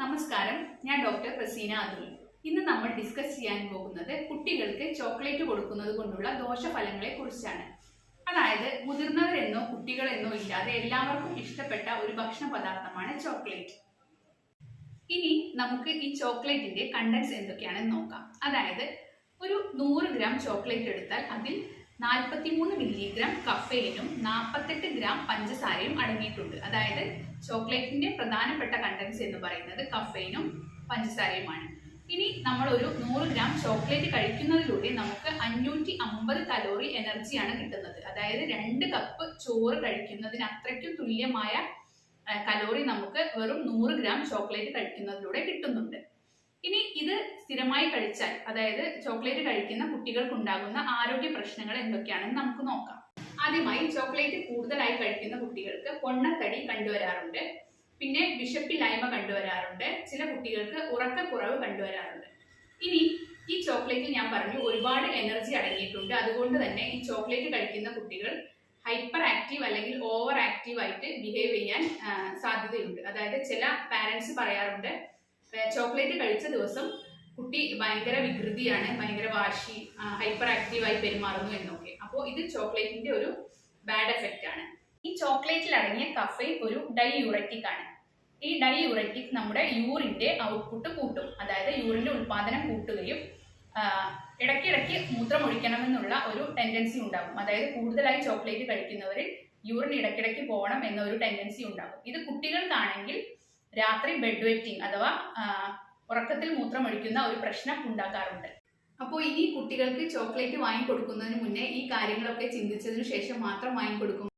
നമസ്കാരം. ഞാൻ ഡോക്ടർ പ്രസീന അതുൽ ഇന്ന് നമ്മൾ ഡിസ്കസ് ചെയ്യാൻ പോകുന്നത് കുട്ടികൾക്ക് ചോക്ലേറ്റ് കൊടുക്കുന്നത് കൊണ്ടുള്ള ദോഷഫലങ്ങളെ കുറിച്ചാണ്. അതായത് മുതിർന്നവരെന്നോ കുട്ടികളെന്നോ ഇല്ലാതെ എല്ലാവർക്കും ഇഷ്ടപ്പെട്ട ഒരു ഭക്ഷണ പദാർത്ഥമാണ് ചോക്ലേറ്റ്. ഇനി നമുക്ക് ഈ ചോക്ലേറ്റിന്റെ കണ്ടൻസ് എന്തൊക്കെയാണെന്ന് നോക്കാം. അതായത് ഒരു നൂറ് ഗ്രാം ചോക്ലേറ്റ് എടുത്താൽ അതിൽ നാൽപ്പത്തിമൂന്ന് മില്ലിഗ്രാം കഫേനും നാൽപ്പത്തെട്ട് ഗ്രാം പഞ്ചസാരയും അടങ്ങിയിട്ടുണ്ട്. അതായത് ചോക്ലേറ്റിന്റെ പ്രധാനപ്പെട്ട കണ്ടൻസ് എന്ന് പറയുന്നത് കഫേനും പഞ്ചസാരയുമാണ്. ഇനി നമ്മൾ ഒരു നൂറ് ഗ്രാം ചോക്ലേറ്റ് കഴിക്കുന്നതിലൂടെ നമുക്ക് അഞ്ഞൂറ്റി അമ്പത് കലോറി എനർജിയാണ് കിട്ടുന്നത്. അതായത് രണ്ട് കപ്പ് ചോറ് കഴിക്കുന്നതിന് അത്രയ്ക്കും തുല്യമായ കലോറി നമുക്ക് വെറും നൂറ് ഗ്രാം ചോക്ലേറ്റ് കഴിക്കുന്നതിലൂടെ കിട്ടുന്നുണ്ട്. സ്ഥിരമായി കഴിച്ചാൽ അതായത് ചോക്ലേറ്റ് കഴിക്കുന്ന കുട്ടികൾക്കുണ്ടാകുന്ന ആരോഗ്യ പ്രശ്നങ്ങൾ എന്തൊക്കെയാണെന്ന് നമുക്ക് നോക്കാം. ആദ്യമായി ചോക്ലേറ്റ് കൂടുതലായി കഴിക്കുന്ന കുട്ടികൾക്ക് പൊണ്ണത്തടി കണ്ടുവരാറുണ്ട്. പിന്നെ വിശപ്പില്ലായ്മ കണ്ടുവരാറുണ്ട്. ചില കുട്ടികൾക്ക് ഉറക്കക്കുറവ് കണ്ടുവരാറുണ്ട്. ഇനി ഈ ചോക്ലേറ്റ് ഞാൻ പറഞ്ഞു ഒരുപാട് എനർജി അടങ്ങിയിട്ടുണ്ട്. അതുകൊണ്ട് തന്നെ ഈ ചോക്ലേറ്റ് കഴിക്കുന്ന കുട്ടികൾ ഹൈപ്പർ ആക്റ്റീവ് അല്ലെങ്കിൽ ഓവർ ആക്റ്റീവ് ആയിട്ട് ബിഹേവ് ചെയ്യാൻ സാധ്യതയുണ്ട്. അതായത് ചില പാരൻസ് പറയാറുണ്ട് ചോക്ലേറ്റ് കഴിച്ച ദിവസം കുട്ടി ഭയങ്കര വികൃതിയാണ് ഭയങ്കര വാശി ഹൈപ്പർ ആക്റ്റീവായി പെരുമാറുന്നു എന്നൊക്കെ. അപ്പോൾ ഇത് ചോക്ലേറ്റിന്റെ ഒരു ബാഡ് എഫക്റ്റ് ആണ്. ഈ ചോക്ലേറ്റിൽ അടങ്ങിയ കഫൈൻ ഒരു ഡൈയൂററ്റിക് ആണ്. ഈ ഡൈയൂററ്റിക് നമ്മുടെ യൂറിന്റെ ഔട്ട്പുട്ട് കൂട്ടും. അതായത് യൂറിന്റെ ഉൽപാദനം കൂട്ടുകയും ഇടയ്ക്കിടയ്ക്ക് മൂത്രം ഒഴിക്കണമെന്നുള്ള ഒരു ടെൻഡൻസി ഉണ്ടാകും. അതായത് കൂടുതലായി ചോക്ലേറ്റ് കഴിക്കുന്നവരിൽ യൂറിൻ ഇടയ്ക്കിടയ്ക്ക് പോകണം എന്ന ഒരു ടെൻഡൻസി ഉണ്ടാകും. ഇത് കുട്ടികൾക്കാണെങ്കിൽ രാത്രി ബെഡ് വെറ്റിംഗ് അഥവാ ഉറക്കത്തിൽ മൂത്രമൊഴിക്കുന്ന ഒരു പ്രശ്നം ഉണ്ടാക്കാറുണ്ട്. അപ്പോൾ ഇനി കുട്ടികൾക്ക് ചോക്ലേറ്റ് വാങ്ങിക്കൊടുക്കുന്നതിന് മുന്നേ ഈ കാര്യങ്ങളൊക്കെ ചിന്തിച്ചതിനു ശേഷം മാത്രം വാങ്ങിക്കൊടുക്കും.